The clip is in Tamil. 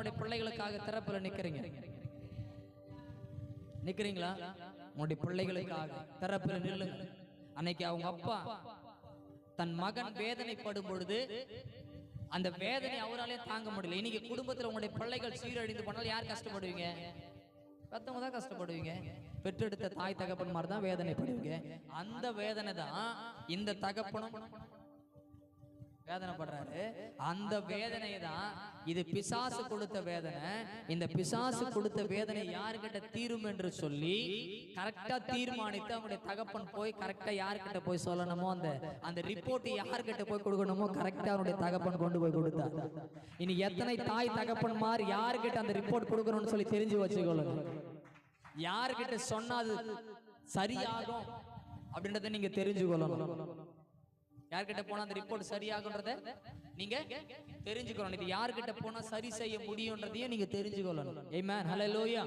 உங்களுடைய பிள்ளைகளுக்காக திறப்புல நிக்கிறீங்க. நிக்கிறீங்களா? உங்களுடைய பிள்ளைகளுக்காக திறப்புல நில்லுங்க. அன்னைக்கு அவங்க அப்பா தன் மகன் வேதனைப்படும் பொழுது அந்த வேதனை அவராலே தாங்க முடியல. இன்னைக்கு குடும்பத்துல உங்களுடைய பிள்ளைகள் சீரழிந்து போனாலும் யார் கஷ்டப்படுவீங்க? பெத்தவங்க தான் கஷ்டப்படுவீங்க. பெற்றெடுத்த தாய் தகப்பன் மாதிரி தான் வேதனைப்படுவீங்க. அந்த வேதனை தான் இந்த தகப்பனும் வேதனைப்படுறாரு அந்த வேதனை தான் இது பிசாசு கொடுத்த வேதனை. இந்த பிசாசு கொடுத்த வேதனை யாருக்கிட்ட தீரும் என்று சொல்லி கரெக்டா தீர்மானித்து அவங்களுடைய தகப்பன் போய் கரெக்டா யார்கிட்ட போய் சொல்லணுமோ அந்த அந்த ரிப்போர்ட் யார்கிட்ட போய் கொடுக்கணுமோ கரெக்டா அவனுடைய தகப்பன் கொண்டு போய் கொடுத்தார் இனி எத்தனை தாய் தகப்பன்மார் யார்கிட்ட அந்த ரிப்போர்ட் கொடுக்கணும்னு சொல்லி தெரிஞ்சு வச்சுக்கொள்ளுங்க யார்கிட்ட சொன்னா அது சரியாகும். அப்படின்றத நீங்க தெரிஞ்சுக்கொள்ளணும் யார்கிட்ட போனா அந்த ரிப்போர்ட் சரியாகுன்றத நீங்க தெரிஞ்சுக்கணும். இது யார்கிட்ட போனா சரி செய்ய முடியும்ன்றதையும் நீங்க தெரிஞ்சுக்கொள்ளணும் ஏமேன் ஹalleluya